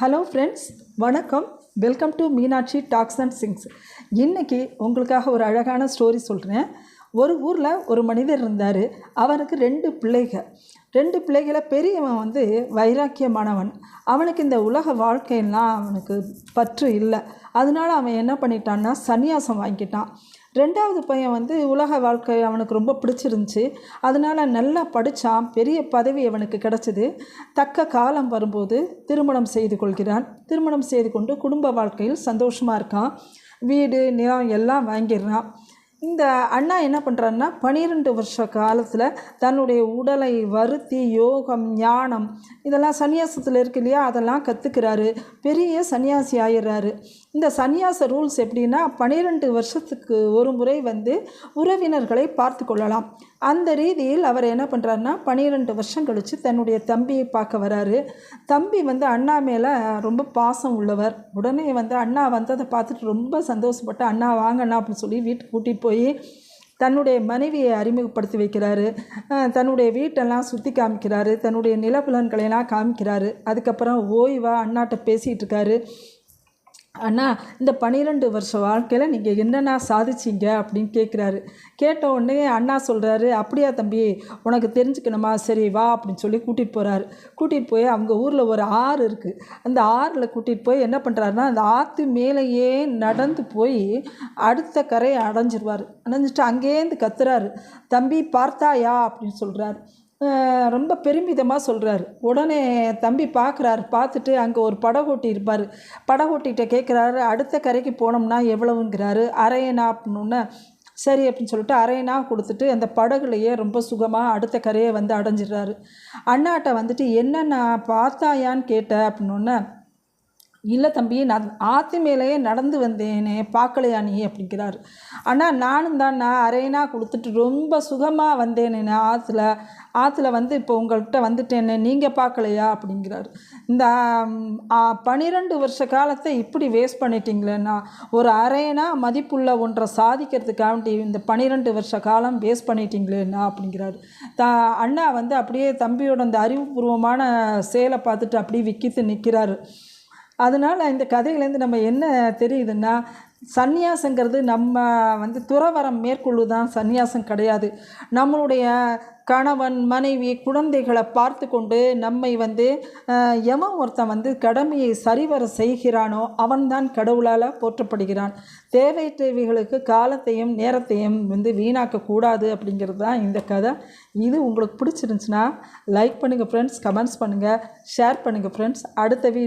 Hello friends வணக்கம். Welcome to Meenakshi talks and sings இன்றைக்கி உங்களுக்காக ஒரு அழகான ஸ்டோரி சொல்கிறேன் ஒரு ஊரில் ஒரு மனிதர் இருந்தார். அவருக்கு ரெண்டு பிள்ளைகள். ரெண்டு பிள்ளைகளை பெரியவன் வந்து வைராக்கியமானவன். அவனுக்கு இந்த உலக வாழ்க்கையெல்லாம் அவனுக்கு பற்று இல்லை. அதனால் அவன் என்ன பண்ணிட்டான்னா சந்நியாசம் வாங்கிட்டான். ரெண்டாவது பையன் வந்து உலக வாழ்க்கை அவனுக்கு ரொம்ப பிடிச்சிருந்துச்சி. அதனால் நல்லா படித்தான் பெரிய பதவி அவனுக்கு கிடச்சிது. தக்க காலம் வரும்போது திருமணம் செய்து கொள்கிறான். திருமணம் செய்து கொண்டு குடும்ப வாழ்க்கையில் சந்தோஷமாக இருக்கான். வீடு நிலம் எல்லாம் வாங்கிடுறான். இந்த அண்ணா என்ன பண்ணுறாருன்னா பனிரெண்டு வருஷ காலத்தில் தன்னுடைய உடலை வருத்தி யோகம் ஞானம் இதெல்லாம் சன்னியாசத்தில் இருக்கு இல்லையா? அதெல்லாம் கற்றுக்கிறாரு பெரிய சன்னியாசி ஆயிடுறாரு. இந்த சன்னியாச ரூல்ஸ் எப்படின்னா பனிரெண்டு வருஷத்துக்கு ஒரு முறை வந்து உறவினர்களை பார்த்து கொள்ளலாம். அந்த ரீதியில் அவர் என்ன பண்ணுறாருன்னா பனிரெண்டு வருஷம் கழித்து தன்னுடைய தம்பியை பார்க்க வராரு. தம்பி வந்து அண்ணா மேலே ரொம்ப பாசம் உள்ளவர். உடனே வந்து அண்ணா வந்து அதை பார்த்துட்டு ரொம்ப சந்தோஷப்பட்டு அண்ணா வாங்க அண்ணா அப்படின்னு சொல்லி வீட்டுக்கு கூட்டிகிட்டு போய் தன்னுடைய மனைவியை அறிமுகப்படுத்தி வைக்கிறாரு. தன்னுடைய வீட்டெல்லாம் சுற்றி காமிக்கிறாரு. தன்னுடைய நிலப்புலன்களையெல்லாம் காமிக்கிறாரு. அதுக்கப்புறம் ஓய்வாக அண்ணாட்ட பேசிகிட்டு இருக்காரு. அண்ணா இந்த பன்னிரெண்டு வருஷ வாழ்க்கையில் நீங்கள் என்னென்ன சாதிச்சீங்க அப்படின்னு கேட்குறாரு கேட்ட உடனே அண்ணா சொல்கிறாரு அப்படியா தம்பி உனக்கு தெரிஞ்சுக்கணுமா? சரி வா அப்படின்னு சொல்லி கூட்டிகிட்டு போகிறாரு கூட்டிகிட்டு போய் அவங்க ஊரில் ஒரு ஆறு இருக்குது அந்த ஆறில் கூட்டிகிட்டு போய் என்ன பண்ணுறாருன்னா அந்த ஆற்று மேலேயே நடந்து போய் அடுத்த கரையை அடைஞ்சிருவார். அடைஞ்சிட்டு அங்கேருந்து கத்துறாரு. தம்பி பார்த்தாயா? அப்படின்னு சொல்கிறாரு ரொம்ப பெருமிதமாக சொல்கிறாரு உடனே தம்பி பார்க்குறாரு பார்த்துட்டு அங்கே ஒரு படகோட்டி இருப்பார். படகோட்டிகிட்ட கேட்குறாரு அடுத்த கரைக்கு போனோம்னா எவ்வளவுங்கிறாரு. அரையனா அப்படின்னோடனே சரி அப்படின்னு சொல்லிட்டு அரையனா கொடுத்துட்டு அந்த படகுலையே ரொம்ப சுகமாக அடுத்த கரையை வந்து அடைஞ்சிடுறாரு. அண்ணாட்ட வந்துட்டு என்ன நான் பார்த்தாயான்னு கேட்ட? அப்படின்னோடனே இல்லை தம்பி நான் ஆற்று மேலேயே நடந்து வந்தேனே பார்க்கலையா நீ? அப்படிங்கிறாரு. அண்ணா நானும் தான் நான் அரையனா கொடுத்துட்டு ரொம்ப சுகமாக வந்தேனே ஆற்றுல ஆற்றுல வந்து இப்போ உங்கள்கிட்ட வந்துட்டேனே நீங்கள் பார்க்கலையா? அப்படிங்கிறாரு. இந்த பன்னிரெண்டு வருஷ காலத்தை இப்படி வேஸ்ட் பண்ணிட்டீங்களேண்ணா ஒரு அரையனா மதிப்புள்ள ஒன்றை சாதிக்கிறதுக்காண்டி இந்த பனிரெண்டு வருஷ காலம் வேஸ்ட் பண்ணிட்டீங்களேண்ணா அப்படிங்கிறாரு. த அண்ணா வந்து அப்படியே தம்பியோட அந்த அறிவுபூர்வமான சேலை பார்த்துட்டு அப்படியே விக்கித்து நிற்கிறாரு. அதனால் இந்த கதையிலேருந்து நம்ம என்ன தெரியுதுன்னா சந்நியாசங்கிறது நம்ம வந்து துறவரம் மேற்கொள்ளுதான் சந்நியாசம் கிடையாது. நம்மளுடைய கணவன் மனைவி குழந்தைகளை பார்த்து கொண்டு நம்மை வந்து எவன் ஒருத்தன் வந்து கடமையை சரிவர செய்கிறானோ அவன்தான் கடவுளால் போற்றப்படுகிறான். தேவையற்றவைகளுக்கு காலத்தையும் நேரத்தையும் வந்து வீணாக்கக்கூடாது அப்படிங்கிறது தான் இந்த கதை. இது உங்களுக்கு பிடிச்சிருந்துச்சுன்னா லைக் பண்ணுங்கள் ஃப்ரெண்ட்ஸ் கமெண்ட்ஸ் பண்ணுங்கள் ஷேர் பண்ணுங்கள் ஃப்ரெண்ட்ஸ் அடுத்த வீடியோ